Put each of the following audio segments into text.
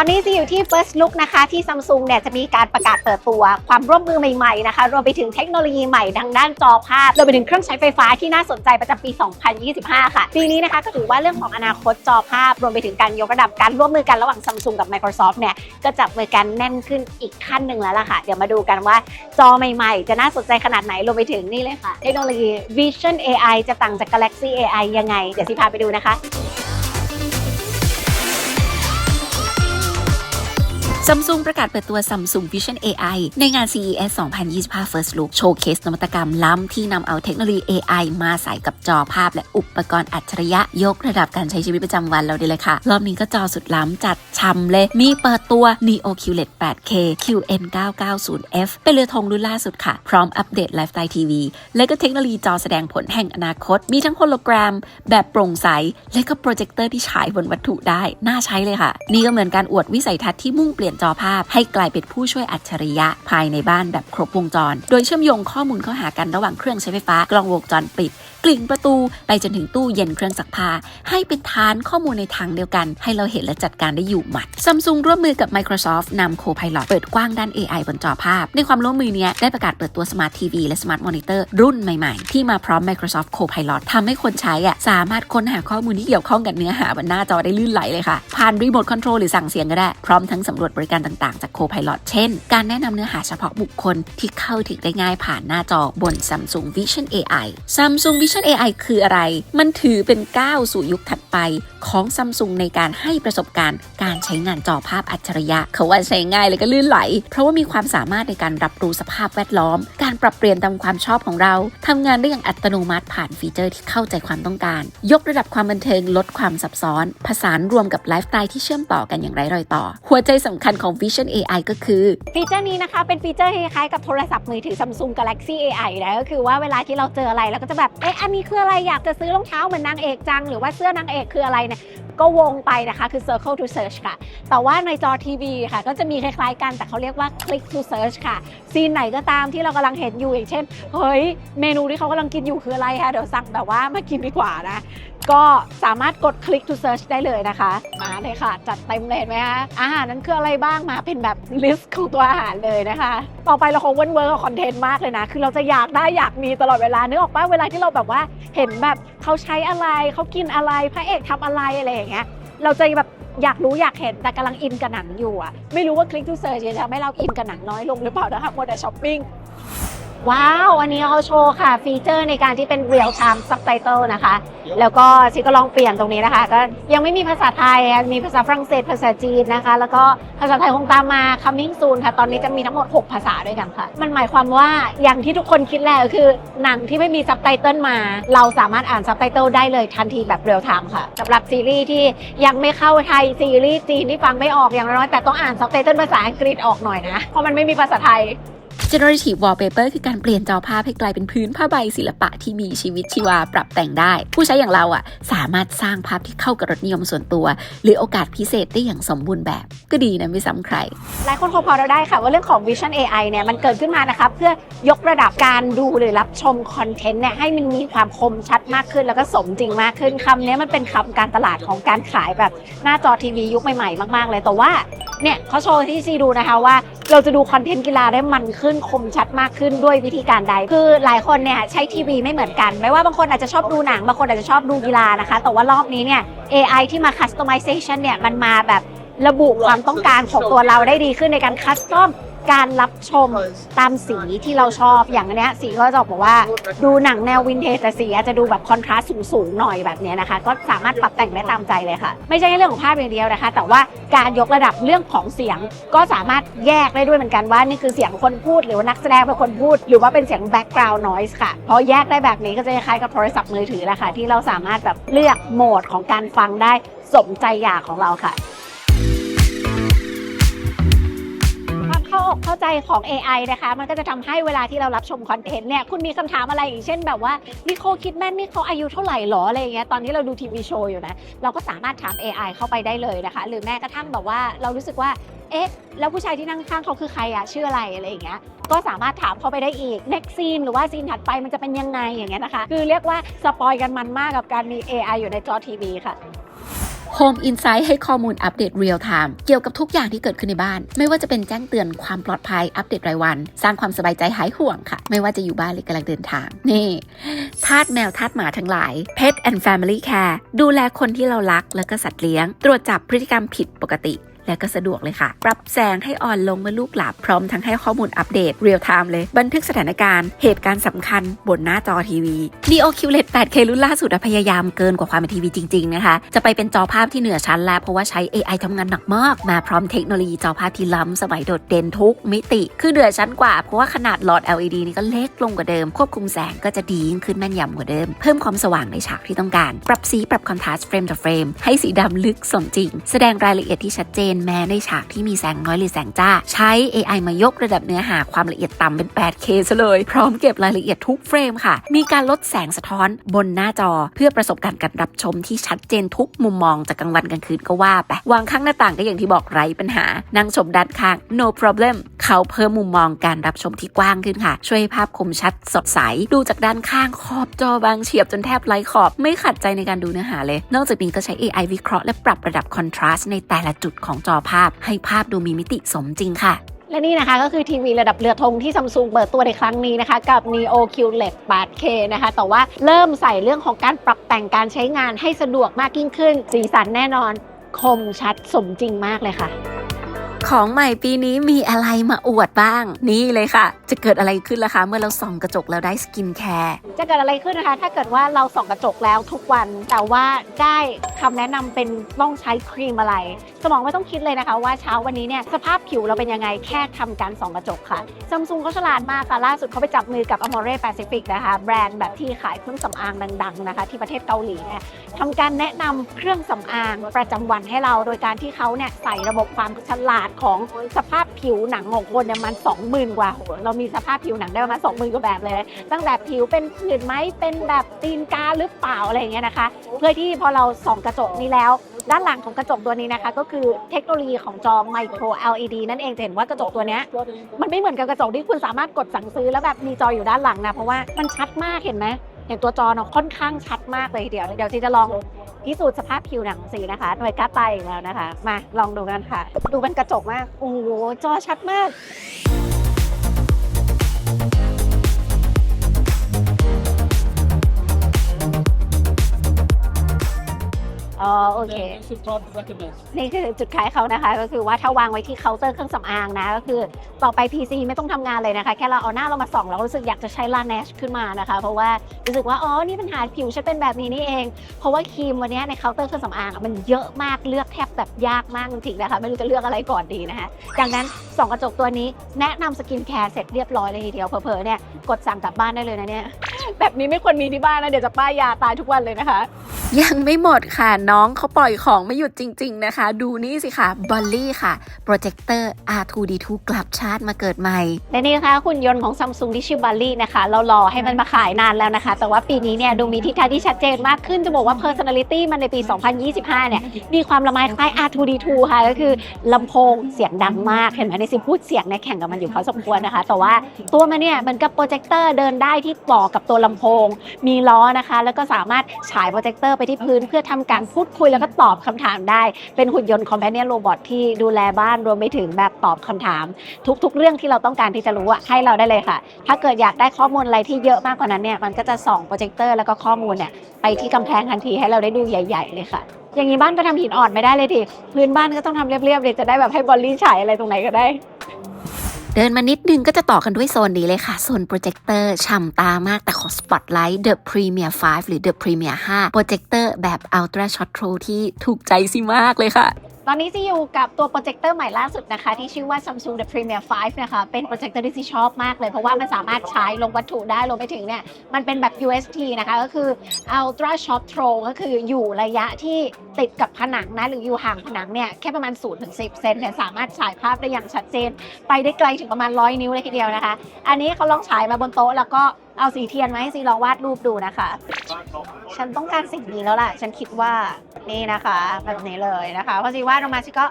ตอนนี้ซีอยู่ที่ First Look นะคะที่ Samsung เนี่ยจะมีการประกาศเปิดตัวความร่วมมือใหม่ๆนะคะรวมไปถึงเทคโนโลยีใหม่ทางด้านจอภาพรวมไปถึงเครื่องใช้ไฟฟ้าที่น่าสนใจประจำปี 2025 ค่ะ ปีนี้นะคะก็ถือว่าเรื่องของอนาคตจอภาพ รวมไปถึงการยกระดับการร่วมมือกันระหว่าง Samsung กับ Microsoft เนี่ยก็จับมือกันแน่นขึ้นอีกขั้นหนึ่งแล้วล่ะค่ะ เดี๋ยวมาดูกันว่าจอใหม่ๆ จะน่าสนใจขนาดไหนรวมไปถึงนี่เลยค่ะ เทคโนโลยี Vision AI จะต่างจาก Galaxy AI ยังไงเดี๋ยวซีพาไปดูนะคะ Samsung ประกาศเปิดตัว Samsung Vision AI ในงาน CES 2025 First Look โชว์เคสนวัตกรรมล้ำที่นำเอาเทคโนโลยี AI มาใส่กับจอภาพ และอุปกรณ์อัจฉริยะ ยกระดับการใช้ชีวิตประจำวันเราด้เลยค่ะ รอบนี้ก็จอสุดล้ำจัดชำเลย มีเปิดตัว Neo QLED 8K QN 990F เป็นเรือธงรุ่นล่าสุดค่ะ พร้อมอัปเดตไลฟ์สไตล์ทีวีและก็เทคโนโลยีจอแสดงผลแห่งอนาคต มีทั้งโฮโลแกรม แบบโปร่งใส และก็โปรเจคเตอร์ที่ฉายบนวัตถุได้น่าใช้เลยค่ะ นี่ก็เหมือนการอวดวิสัยทัศน์ที่มุ่งเปลี่ยนจอภาพ ให้กลายเป็นผู้ช่วยอัจฉริยะภายในบ้านแบบครบวงจร โดยเชื่อมโยงข้อมูลเข้าหากันระหว่างเครื่องใช้ไฟฟ้ากล้องวงจรปิด กลิ่งประตูไปจนถึงตู้เย็นเครื่องซักผ้าให้เป็นฐานข้อมูลในทางเดียวกัน ให้เราเห็นและจัดการได้อยู่หมัด Samsung ร่วมมือกับ Microsoft นำ Copilot เปิดกว้างด้าน AI บนจอภาพ ในความร่วมมือเนี้ยได้ประกาศเปิดตัว Smart TV และ Smart Monitor รุ่นใหม่ๆ ที่มาพร้อม Microsoft Copilot ทำให้คนใช้อะสามารถค้นหาข้อมูลที่เกี่ยวข้องกับเนื้อหาบนหน้าจอได้ลื่นไหลเลยค่ะผ่านรีโมทคอนโทรลหรือสั่งเสียงก็ได้พร้อมทั้งสำรวจบริการต่างๆ จาก Copilot เช่น การแนะนำเนื้อหาเฉพาะบุคคลที่เข้าถึงได้ง่ายผ่านหน้าจอบน Samsung Vision AI Samsung Vision AI คืออะไร มันถือเป็นก้าวสู่ยุคถัดไปของ Samsung ในการให้ประสบการณ์การใช้งานจอภาพอัจฉริยะ เขาว่าใช้ง่ายเลยก็ลื่นไหล เพราะว่ามีความสามารถในการรับรู้สภาพแวดล้อม การปรับเปลี่ยนตามความชอบของเราทำงานได้อย่างอัตโนมัติผ่านฟีเจอร์ที่เข้าใจความต้องการ ยกระดับความบันเทิงลดความซับซ้อน ผสานรวมกับไลฟ์สไตล์ที่เชื่อมต่อกันอย่างไร้รอยต่อ หัวใจสำคัญของ Vision AI ก็คือ ฟีเจอร์นี้นะคะ เป็นฟีเจอร์คล้ายๆกับโทรศัพท์มือถือ Samsung Galaxy AI นะก็คือว่าเวลาที่เราเจออะไรเราก็จะแบบเอ๊ะอันนี้คืออะไรอยากจะซื้อรองเท้าเหมือนนางเอกจังหรือว่าเสื้อนางเอกคืออะไรเนี่ยก็วงไปนะคะคือ Circle to Search ค่ะ แต่ว่าในจอทีวีค่ะ ก็จะมีคล้ายๆกันแต่เขาเรียกว่า Click to Search ค่ะ ซีนไหนก็ตามที่เรากำลังเห็นอยู่อย่างเช่น เฮ้ย เมนูที่เขากำลังกินอยู่คืออะไรคะเดี๋ยวสั่งแบบว่ามากินดีกว่านะ ก็สามารถกด click to search ได้เลยนะคะ มาเลยค่ะ จัดเต็มเลยเห็นไหมคะอาหารนั้นคืออะไรบ้างมาเป็นแบบลิสต์ของตัวอาหารเลยนะคะ ต่อไปเราคงเวิร์นเวิร์กกับคอนเทนต์มากเลยนะ คือเราจะอยากได้อยากมีตลอดเวลานึกออกปะเวลาที่เราแบบว่าเห็นแบบเขาใช้อะไรเขากินอะไรพระเอกทำอะไรอะไรอย่างเงี้ยเราจะแบบอยากรู้อยากเห็นแต่กำลังอินกับหนังอยู่อะไม่รู้ว่า click to search จะทำให้เราอินกับหนังน้อยลงหรือเปล่านะคะมัวแต่ช้อปปิ้ง ว้าว อันนี้เขาโชว์ค่ะ ฟีเจอร์ในการที่เป็น real time subtitle นะคะ แล้วก็ชิก็ลองเปลี่ยนตรงนี้นะคะ ก็ยังไม่มีภาษาไทย มีภาษาฝรั่งเศส ภาษาจีนนะคะ แล้วก็ภาษาไทยคงตามมา coming soon ค่ะ ตอนนี้จะมีทั้งหมด 6 ภาษาด้วยกันค่ะ มันหมายความว่าอย่างที่ทุกคนคิดแหละก็คือ หนังที่ไม่มีซับไตเติลมา เราสามารถอ่านซับไตเติลได้เลยทันทีแบบ real time ค่ะสำหรับซีรีส์ที่ยังไม่เข้าไทย ซีรีส์จีนที่ฟังไม่ออกอย่างน้อยแต่ต้องอ่านซับไตเติลภาษาอังกฤษออกหน่อยนะ เพราะมันไม่มีภาษาไทย Generative Wallpaper คือการเปลี่ยนจอภาพให้กลายเป็นพื้นผ้าใบศิลปะที่มีชีวิตชีวาปรับแต่งได้ ผู้ใช้อย่างเราอะสามารถสร้างภาพที่เข้ากับรสนิยมส่วนตัว หรือโอกาสพิเศษได้อย่างสมบูรณ์แบบ ก็ดีนะไม่ซ้ำใคร หลายคนคงพอเราได้ค่ะว่าเรื่องของ Vision AI เนี่ยมันเกิดขึ้นมานะคะเพื่อยกระดับการดูหรือรับชมคอนเทนต์เนี่ยให้มันมีความคมชัดมากขึ้น แล้วก็สมจริงมากขึ้นคำนี้มันเป็นคำการตลาดของการขายแบบหน้าจอทีวียุคใหม่ๆมากๆ เลยแต่ว่าเนี่ยเขาโชว์ที่ซีดูนะคะว่าเราจะดูคอนเทนต์กีฬาได้มันขึ้นคมชัดมากขึ้นด้วยวิธีการใด คือหลายคนเนี่ยใช้ทีวีไม่เหมือนกัน ไม่ว่าบางคนอาจจะชอบดูหนัง บางคนอาจจะชอบดูกีฬานะคะ แต่ว่ารอบนี้เนี่ย AI ที่มา customization เนี่ยมันมาแบบระบุความต้องการของตัวเราได้ดีขึ้นในการคัสตอม การรับชมตามสีที่เราชอบอย่างอันเนี้ยสีก็จะบอกว่าดูหนังแนววินเทจแต่สีอาจจะดูแบบคอนทราสต์สูงๆหน่อยแบบเนี้ยนะคะ ก็สามารถปรับแต่งได้ตามใจเลยค่ะ ไม่ใช่แค่เรื่องของภาพอย่างเดียวนะคะ แต่ว่าการยกระดับเรื่องของเสียงก็สามารถแยกได้ด้วยเหมือนกันว่านี่คือเสียงคนพูดหรือว่านักแสดงเป็นคนพูด หรือว่าเป็นเสียง background noise ค่ะพอแยกได้แบบนี้ก็จะคล้ายๆกับโทรศัพท์มือถือแหละค่ะที่เราสามารถแบบเลือกโหมดของการฟังได้สมใจอยากของเราค่ะาอกเข้าใจของ AI นะคะ มันก็จะทำให้เวลาที่เรารับชมคอนเทนต์เนี่ย คุณมีคำถามอะไรอย่างเช่นแบบว่านิโคคิดแม่นนี่เขาอายุเท่าไหร่หรออะไรอย่างเงี้ย ตอนที่เราดูทีวีโชว์อยู่นะ เราก็สามารถถาม AI เข้าไปได้เลยนะคะ หรือแม้กระทั่งแบบว่าเรารู้สึกว่า เอ๊ะ แล้วผู้ชายที่นั่งข้างเขาคือใครอะชื่ออะไรอะไรอย่างเงี้ย ก็สามารถถามเขาไปได้อีก next scene หรือว่าซีนถัดไปมันจะเป็นยังไงอย่างเงี้ยนะคะ คือเรียกว่าสปอยกันมันมากกับการมี AI อยู่ในจอทีวีค่ะ Home Insight ให้ข้อมูลอัปเดตเรียลไทม์เกี่ยวกับทุกอย่างที่เกิดขึ้นในบ้าน ไม่ว่าจะเป็นแจ้งเตือนความปลอดภัยอัปเดตรายวัน สร้างความสบายใจหายห่วงค่ะ ไม่ว่าจะอยู่บ้านหรือกำลังเดินทาง นี่ทาสแมวทาสหมาทั้งหลาย Pet and Family Care ดูแลคนที่เรารักแล้วก็สัตว์เลี้ยง ตรวจจับพฤติกรรมผิดปกติ และก็สะดวกเลยค่ะ ปรับแสงให้อ่อนลงเมื่อลูกหลับพร้อมทั้งให้ข้อมูลอัปเดตเรียลไทม์เลย บันทึกสถานการณ์ เหตุการณ์สำคัญบนหน้าจอทีวี Neo QLED 8K รุ่นล่าสุดพยายามเกินกว่าความเป็นทีวีจริง ๆ นะคะ จะไปเป็นจอภาพที่เหนือชั้นแล้ว เพราะว่าใช้ AI ทำงานหนักมาก มาพร้อมเทคโนโลยีจอภาพที่ล้ำสมัยโดดเด่นทุกมิติ คือเหนือชั้นกว่า เพราะว่าขนาดหลอด LED นี่ก็เล็กลงกว่าเดิม ควบคุมแสงก็จะดียิ่งขึ้นแม่นยำกว่าเดิม เพิ่มความสว่างในฉากที่ต้องการ ปรับสีปรับคอนทราสต์เฟรมต่อเฟรมให้สีดำลึกสมจริง แสดงรายละเอียดที่ชัดเจนแม้ในฉากที่มีแสงน้อยหรือแสงจ้า ใช้ AI มายกระดับเนื้อหาความละเอียดต่ำเป็น 8K ซะเลย พร้อมเก็บรายละเอียดทุกเฟรมค่ะ มีการลดแสงสะท้อนบนหน้าจอ เพื่อประสบการณ์การรับชมที่ชัดเจนทุกมุมมองจากกลางวันกลางคืนก็ว่าไปวางข้างหน้าต่างก็อย่างที่บอกไร้ปัญหานั่งชมด้านข้าง no problem เขาเพิ่มมุมมองการรับชมที่กว้างขึ้นค่ะ ช่วยให้ภาพคมชัดสดใส ดูจากด้านข้างขอบจอบางเฉียบจนแทบไร้ขอบ ไม่ขัดใจในการดูเนื้อหาเลย นอกจากนี้ก็ใช้ AI วิเคราะห์และปรับระดับคอนทราสต์ในแต่ละจุดของจอภาพ ให้ภาพดูมีมิติสมจริงค่ะและนี่นะคะก็คือทีวีระดับเรือธงที่ซัมซุงเปิดตัวในครั้งนี้นะคะ กับ Neo QLED 8K นะคะ แต่ว่าเริ่มใส่เรื่องของการปรับแต่งการใช้งานให้สะดวกมากยิ่งขึ้น สีสันแน่นอน คมชัดสมจริงมากเลยค่ะ ของใหม่ปีนี้มีอะไรมาอวดบ้าง นี่เลยค่ะ จะเกิดอะไรขึ้นล่ะคะเมื่อเราส่องกระจกแล้วได้สกินแคร์จะเกิดอะไรขึ้นนะคะ ถ้าเกิดว่าเราส่องกระจกแล้วทุกวัน แต่ว่าได้คำแนะนำเป็นต้องใช้ครีมอะไร สมองไม่ต้องคิดเลยนะคะ ว่าเช้าวันนี้เนี่ยสภาพผิวเราเป็นยังไงแค่ทำการส่องกระจกค่ะซัมซุงเขาฉลาดมากค่ะล่าสุดเขาไปจับมือกับ Amore Pacific นะคะแบรนด์แบบที่ขายเครื่องสำอางดังๆนะคะ ที่ประเทศเกาหลีเนี่ยทำการแนะนำเครื่องสำอางประจำวันให้เรา โดยการที่เขาเนี่ยใส่ระบบความฉลาดของสภาพผิวหนังของคนเนี่ยมัน20,000 กว่าโหเรามีสภาพผิวหนังได้ประมาณ20,000กว่าแบบเลย ตั้งแต่ผิวเป็นผื่นไหมเป็นแบบตีนกาหรือเปล่าอะไรอย่างเงี้ยนะคะ เพื่อที่พอเราส่องกระจกนี้แล้ว ด้านหลังของกระจกตัวนี้นะคะ ก็คือเทคโนโลยีของจอ Micro LED นั่นเองจะเห็นว่ากระจกตัวนี้มันไม่เหมือนกับกระจกที่คุณสามารถกดสั่งซื้อแล้วแบบมีจออยู่ด้านหลังนะเพราะว่ามันชัดมากเห็นไหม เห็นตัวจอเนาะค่อนข้างชัดมากเลยทีเดียว เดี๋ยวซีจะลองพิสูจน์สภาพผิวหนังของสีนะคะ หน่วยกล้าตายอีกแล้วนะคะ มาลองดูกันค่ะ ดูเป็นกระจกมาก โอ้โหจอชัดมาก อ๋อโอเค This is what recommend. นี่คือจุดขายเขานะคะ ก็คือว่าถ้าวางไว้ที่เคาน์เตอร์เครื่องสำอางนะ ก็คือต่อไป PC ไม่ต้องทำงานเลยนะคะ แค่เราเอาหน้าเรามาส่องเราก็รู้สึกอยากจะใช้ลาเนชขึ้นมานะคะ เพราะว่ารู้สึกว่า อ๋อ นี่ปัญหาผิวฉันเป็นแบบนี้นี่เอง เพราะว่าครีมวันนี้ในเคาน์เตอร์เครื่องสำอางอะมันเยอะมากเลือกแทบแบบยากมากจริงๆนะคะ ไม่รู้จะเลือกอะไรก่อนดีนะคะดังนั้นส่องกระจกตัวนี้แนะนำสกินแคร์เสร็จเรียบร้อยเลยทีเดียวเผลอๆเนี่ยกดสั่งกลับบ้านได้เลยนะเนี่ย แบบนี้ไม่ควรมีที่บ้านนะ เดี๋ยวจะป้ายยาตายทุกวันเลยนะคะ ยังไม่หมดค่ะน้องเขาปล่อยของไม่หยุดจริง ๆ นะคะ ดูนี่สิค่ะบอลลี่ค่ะโปรเจคเตอร์ R2D2 กลับชาติมาเกิดใหม่ และนี่นะคะหุ่นยนต์ของซัมซุงที่ชื่อบัลลี่นะคะ เรารอให้มันมาขายนานแล้วนะคะ แต่ว่าปีนี้เนี่ยดูมีทิศทางที่ชัดเจนมากขึ้นจะบอกว่า personality มันในปี 2025 เนี่ยมีความละไมคล้าย R2D2 ค่ะก็คือลำโพงเสียงดังมากเห็นไหมในซิพูดเสียงเนี่ยแข่งกับมันอยู่พอสมควรนะคะ แต่ว่าตัวมันเนี่ยเหมือนกับโปรเจคเตอร์เดินได้ที่ต่อกับตัวลำโพง มีล้อนะคะ แล้วก็สามารถฉายโปรเจคเตอร์ไปที่พื้น เพื่อทำการพูดคุยแล้วก็ตอบคำถามได้ เป็นหุ่นยนต์ companion robot ที่ดูแลบ้านรวมไปถึงแบบตอบคำถาม ทุกๆ เรื่องที่เราต้องการที่จะรู้อะให้เราได้เลยค่ะ ถ้าเกิดอยากได้ข้อมูลอะไรที่เยอะมากกว่านั้นเนี่ยมันก็จะส่องโปรเจคเตอร์แล้วก็ข้อมูลเนี่ยไปที่กำแพงทันทีให้เราได้ดูใหญ่ ๆ เลยค่ะอย่างนี้บ้านก็ทำหินอ่อนไม่ได้เลยดิพื้นบ้านก็ต้องทำเรียบๆเลยจะได้แบบให้บอลลี่ฉายอะไรตรงไหนก็ได้ เดินมานิดนึงก็จะต่อกันด้วยโซนนี้เลยค่ะ โซนโปรเจคเตอร์ฉ่ำตามากแต่ขอสปอตไลท์ The Premier 5 หรือ The Premier 5โปรเจคเตอร์แบบ Ultra Shot Throw ที่ถูกใจซิมากเลยค่ะ ตอนนี้ซีอยู่กับตัวโปรเจคเตอร์ใหม่ล่าสุดนะคะ ที่ชื่อว่า Samsung The Premier 5 นะคะ เป็นโปรเจคเตอร์ที่ซีชอบมากเลย เพราะว่ามันสามารถใช้ลงวัตถุได้รวมไปถึงเนี่ย มันเป็นแบบ UST นะคะ ก็คือ Ultra Short Throw ก็คืออยู่ระยะที่ติดกับผนังนะ หรืออยู่ห่างผนังเนี่ย แค่ประมาณ0-10เซนเนี่ยสามารถฉายภาพได้อย่างชัดเจน ไปได้ไกลถึงประมาณ100นิ้วเลยทีเดียวนะคะ อันนี้เขาลองฉายมาบนโต๊ะแล้วก็เอาสีเทียนมาให้ซีลองวาดรูปดูนะคะ ฉันต้องการสิ่งนี้แล้วล่ะ ฉันคิดว่า นี่นะคะแบบนี้เลยนะคะเพราะซีวาดออกมาชิก็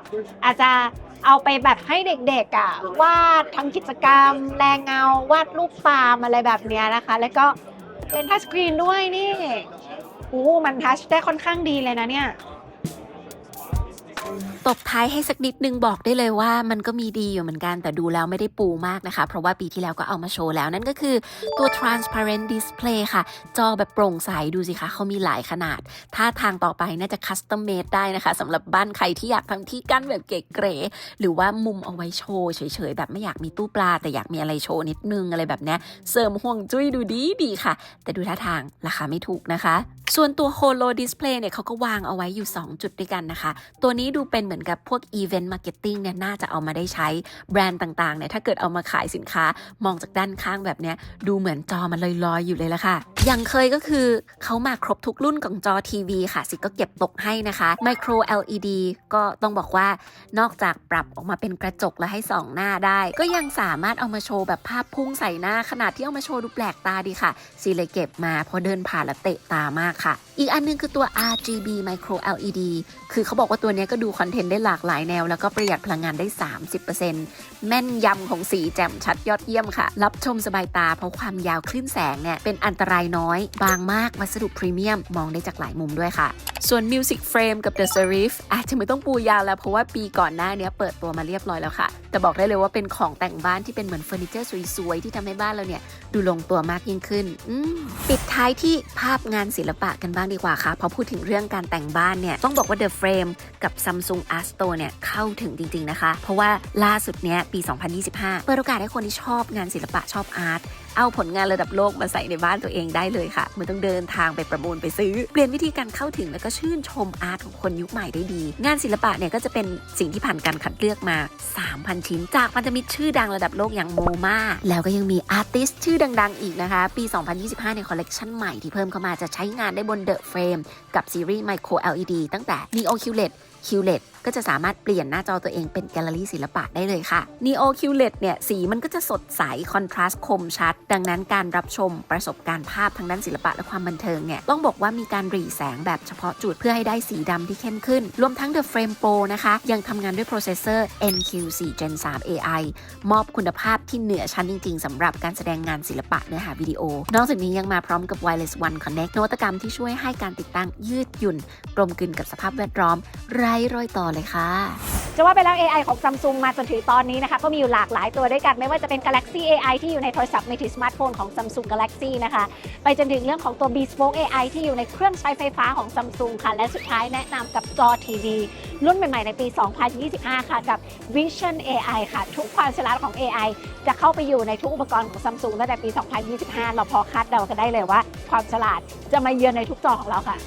อาจจะเอาไปแบบให้เด็กๆอะวาดทำกิจกรรม แรงเงาวาดรูปตามอะไรแบบเนี้ยนะคะ แล้วก็เป็นทัชสกรีนด้วยนี่อู้มันทัชได้ค่อนข้างดีเลยนะเนี่ย ตบท้ายให้สักนิดนึงบอกได้เลยว่ามันก็มีดีอยู่เหมือนกันแต่ดูแล้วไม่ได้ปูมากนะคะ เพราะว่าปีที่แล้วก็เอามาโชว์แล้วนั่นก็คือตัว transparent display ค่ะ จอแบบโปร่งใสดูสิคะเขามีหลายขนาด ถ้าทางต่อไปน่าจะ custom made ได้นะคะสำหรับบ้านใครที่อยากทำที่กั้นแบบเก๋ๆหรือว่ามุมเอาไว้โชว์เฉยๆ แบบไม่อยากมีตู้ปลา แต่อยากมีอะไรโชว์นิดนึงอะไรแบบนี้เสริมห่วงจุ้ยดูดีดีค่ะ แต่ดูท่าทางราคาไม่ถูกนะคะ ส่วนตัว Holo Display เนี่ยเขาก็วางเอาไว้อยู่ 2 จุดด้วยกันนะคะ ตัวนี้ดูเป็นเหมือนกับพวก Event Marketing เนี่ยน่าจะเอามาได้ใช้แบรนด์ต่างๆเนี่ยถ้าเกิดเอามาขายสินค้ามองจากด้านข้างแบบเนี้ยดูเหมือนจอมันลอยๆอยู่เลยละค่ะ อย่างเคยก็คือเขามาครบทุกรุ่นของจอทีวีค่ะ สิก็เก็บตกให้นะคะ Micro LED ก็ต้องบอกว่านอกจากปรับออกมาเป็นกระจกแล้วให้ส่องหน้าได้ ก็ยังสามารถเอามาโชว์แบบภาพพุ่งใส่หน้าขนาดที่เอามาโชว์ดูแปลกตาดีค่ะซีเลยเก็บมาพอเดินผ่านแล้วเตะตามากค่ะ อีกอันนึงคือตัว RGB Micro LED คือเขาบอกว่าตัวนี้ก็ดูคอนเทนต์ได้หลากหลายแนว แล้วก็ประหยัดพลังงานได้ 30%แม่นยำของสีแจ่มชัดยอดเยี่ยมค่ะ รับชมสบายตาเพราะความยาวคลื่นแสงเนี่ยเป็นอันตรายน้อย บางมากวัสดุพรีเมียม มองได้จากหลายมุมด้วยค่ะ ส่วน Music Frame กับ The Serif อาจจะไม่ต้องปูยาวแล้วเพราะว่าปีก่อนหน้าเนี้ยเปิดตัวมาเรียบร้อยแล้วค่ะ แต่บอกได้เลยว่าเป็นของแต่งบ้านที่เป็นเหมือนเฟอร์นิเจอร์สวยๆ ที่ทำให้บ้านเราเนี่ยดูลงตัวมากยิ่งขึ้นปิดท้ายที่ภาพงานศิลปะกันบ้างดีกว่าค่ะพอพูดถึงเรื่องการแต่งบ้านเนี่ยต้องบอกว่า The Frame กับ Samsung Astor เนี่ยเข้าถึงจริงๆนะคะ เพราะว่าล่าสุดเนี้ยปี 2025 เปิดโอกาสให้คนที่ชอบงานศิลปะชอบอาร์ต เอาผลงานระดับโลกมาใส่ในบ้านตัวเองได้เลยค่ะ ไม่ต้องเดินทางไปประมูลไปซื้อ เปลี่ยนวิธีการเข้าถึงแล้วก็ชื่นชมอาร์ตของคนยุคใหม่ได้ดี งานศิลปะเนี่ยก็จะเป็นสิ่งที่ผ่านการคัดเลือกมา 3,000 ชิ้น จากพันธมิตรชื่อดังระดับโลกอย่างโมมาแล้วก็ยังมีอาร์ติสชื่อดัง ๆ อีกนะคะ ปี 2025 ในคอลเลกชันใหม่ที่เพิ่มเข้ามาจะใช้งานได้บน The Frame กับซีรีส์ Micro LED ตั้งแต่ Neo QLED QLED ก็จะสามารถเปลี่ยนหน้าจอตัวเองเป็นแกลเลอรี่ศิลปะได้เลยค่ะ Neo QLED เนี่ย สีมันก็จะสดใส คอนทราสต์คมชัด ดังนั้นการรับชมประสบการณ์ภาพทางด้านศิลปะและความบันเทิงเนี่ย ต้องบอกว่ามีการหรี่แสงแบบเฉพาะจุดเพื่อให้ได้สีดำที่เข้มขึ้น รวมทั้ง The Frame Pro นะคะ ยังทำงานด้วยโปรเซสเซอร์ NQ4 Gen 3 AI มอบคุณภาพที่เหนือชั้นจริง ๆสำหรับการแสดงงานศิลปะเนื้อหาวิดีโอ นอกจากนี้ยังมาพร้อมกับ Wireless One Connect นวัตกรรมที่ช่วยให้การติดตั้งยืดหยุ่น กลมกลืนกับสภาพแวดล้อมไร้รอยต่อเลยค่ะ จะว่าไปแล้ว AI ของ Samsung มาจนถึงตอนนี้นะคะ ก็มีอยู่หลากหลายตัวด้วยกัน ไม่ว่าจะเป็น Galaxy AI ที่อยู่ในโทรศัพท์มือถือสมาร์ทโฟนของ Samsung Galaxy นะคะ ไปจนถึงเรื่องของตัว Bespoke AI ที่อยู่ในเครื่องใช้ไฟฟ้าของ Samsung ค่ะ และสุดท้ายแนะนำกับจอทีวีรุ่นใหม่ ๆ ในปี 2025 ค่ะกับ Vision AI ค่ะ ทุกความฉลาดของ AI จะเข้าไปอยู่ในทุกอุปกรณ์ของ Samsung ตั้งแต่ปี 2025 เราพอคาดเดากันได้เลยว่า ความฉลาดจะมาเยือนในทุกจอของเราค่ะ